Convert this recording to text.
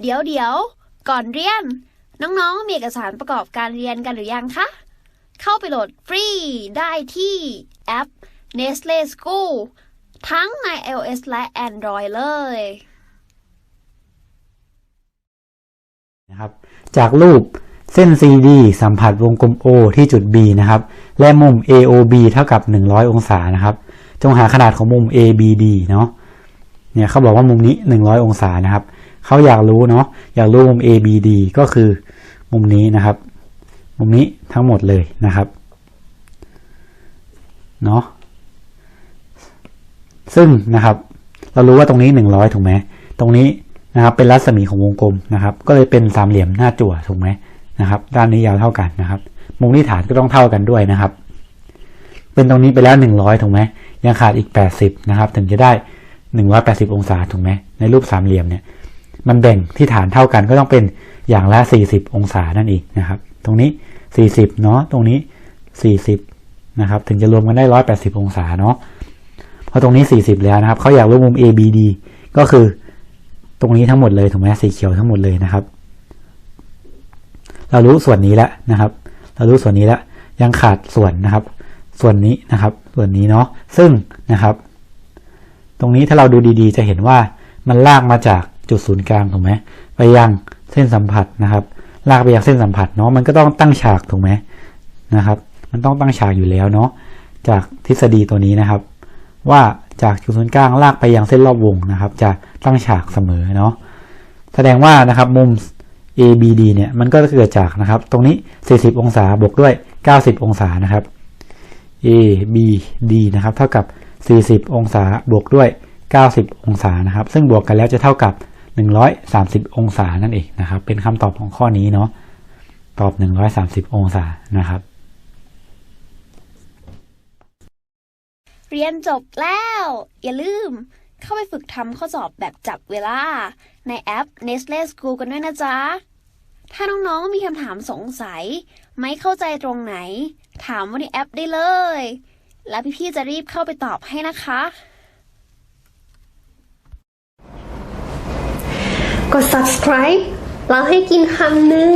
เดี๋ยวเดี๋ยวก่อนเรียน น้องๆ มีเอกสารประกอบการเรียนกันหรือยังคะ เข้าไปโหลดฟรีได้ที่แอป Nestle School ทั้งใน iOS และ Android เลยนะครับ จากรูปเส้น CD สัมผัสวงกลม O ที่จุด B นะครับ และมุม AOB เท่ากับ 100 องศานะครับ จงหาขนาดของมุม ABD เนาะเนี่ยเขาบอกว่ามุมนี้ 100 องศานะครับ เขาอยากรู้เนาะอยากรู้มุม ABD ก็คือมุมนี้นะครับ มุมนี้ทั้งหมดเลยนะครับเนาะซึ่งนะครับ เรารู้ว่าตรงนี้ 100 ถูกไหมตรงนี้นะครับเป็นรัศมีของวงกลมนะครับ ก็เลยเป็นสามเหลี่ยมหน้าจั่วถูกไหมนะครับ ด้านนี้ยาวเท่ากันนะครับ มุมที่ฐานก็ต้องเท่ากันด้วยนะครับ เป็นตรงนี้ไปแล้ว 100 ถูกไหมยังขาดอีก 80 นะครับ ถึงจะได้ 180 องศาถูกไหมในรูปสามเหลี่ยมเนี่ย มันแบ่งที่ฐานเท่ากันก็ต้องเป็นอย่างละ 40 องศานั่นเองนะครับ ตรงนี้ 40 เนาะตรงนี้ 40 นะครับ ถึงจะรวมกันได้ 180 องศาเนาะพอตรงนี้ 40 แล้วนะครับเขาอยากรู้มุม ABD ก็คือตรงนี้ทั้งหมดเลยถูกไหมสีเขียวทั้งหมดเลยนะครับ เรารู้ส่วนนี้แล้วนะครับ เรารู้ส่วนนี้แล้วยังขาดส่วนนะครับ ส่วนนี้นะครับ ส่วนนี้เนาะซึ่งนะครับ ตรงนี้ถ้าเราดูดีๆ จะเห็นว่ามันลากมาจาก จุดศูนย์กลางถูกไหมไปยังเส้นสัมผัสนะครับลากไปยังเส้นสัมผัสเนาะมันก็ต้องตั้งฉากถูกไหมนะครับ มันต้องตั้งฉากอยู่แล้วเนาะจากทฤษฎีตัวนี้นะครับ ว่าจากจุดศูนย์กลางลากไปยังเส้นรอบวงนะครับ จะตั้งฉากเสมอเนาะแสดงว่านะครับมุม ABD เนี่ยมันก็เกิดจากนะครับ ตรงนี้ 40 องศาบวกด้วย 90 องศานะครับ ABD นะครับ เท่ากับ 40 องศาบวกด้วย 90 องศานะครับ ซึ่งบวกกันแล้วจะเท่ากับ 130 องศานั่นเองนะครับ เป็นคำตอบของข้อนี้เนาะตอบ 130 องศานะครับ เรียนจบแล้ว อย่าลืมเข้าไปฝึกทำข้อสอบแบบจับเวลา ในแอป Nestle School กันด้วยนะจ๊ะ ถ้าน้องๆมีคำถามสงสัย ไม่เข้าใจตรงไหน ถามว่าในแอปได้เลย แล้วพี่ๆจะรีบเข้าไปตอบให้นะคะ กด subscribe แล้วให้กินคำหนึ่ง